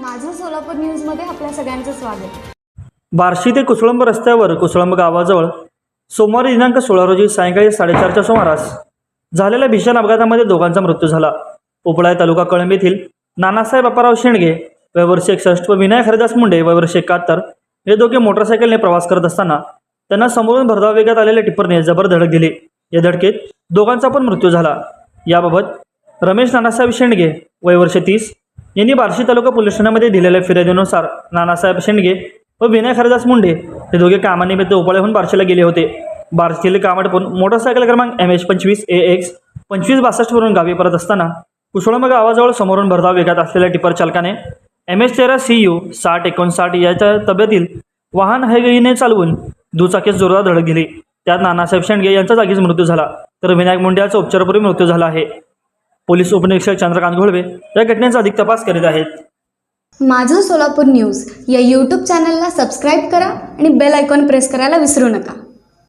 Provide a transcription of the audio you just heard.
माझं सोलापूर न्यूजमध्ये आपल्या सगळ्यांचं स्वागत. बार्शी ते कुसळंब रस्त्यावर कुसळंब गावाजवळ सोमवारी दिनांक सोळा रोजी सायंकाळी साडेचारच्या सुमारास झालेल्या भीषण अपघातामध्ये दोघांचा मृत्यू झाला. उपळाय तालुका कळंब येथील नानासाहेब अप्पाराव शेंडगे वयवर्षी एकसष्ट व विनायक हरिदास मुंडे वयवर्षी एकाहत्तर हे दोघे मोटरसायकलने प्रवास करत असताना त्यांना समोरून भरधाव वेगात आलेल्या टिप्परने जबर धडक दिली. या धडकेत दोघांचा पण मृत्यू झाला. याबाबत रमेश नानासाहेब शेंडगे वयवर्ष तीस यांनी बार्शी तालुका पोलीस ठाण्यामध्ये दिलेल्या फिर्यादीनुसार नानासाहेब शेंडगे व विनायक खरदास मुंडे हे दोघे कामानिमित्त उपाळ्याहून बार्शीला गेले होते. बार्शीतील कामाटपून मोटरसायकल क्रमांक एम एच पंचवीस ए एक्स पंचवीस बासष्टवरून गावी परत असताना कुशळंब गावाजवळ समोरून भरधाव वेगात असलेल्या टिपर चालकाने एम एच तेरा सी यू साठ एकोणसाठ याच्या तब्येतील वाहन हयगईने चालवून दुचाकीस जोरदार धडक दिली. त्यात नानासाहेब शेंडगे यांचा जागीच मृत्यू झाला. तर विनायक मुंडे याचा उपचारापूर्वी मृत्यू झाला आहे. पोलीस उपनिरीक्षक चंद्रकांत घोळवे या घटनेचा अधिक तपास करीत आहेत. माझं सोलापूर न्यूज या यूट्यूब चॅनलला सबस्क्राईब करा आणि बेल आयकॉन प्रेस करायला विसरू नका.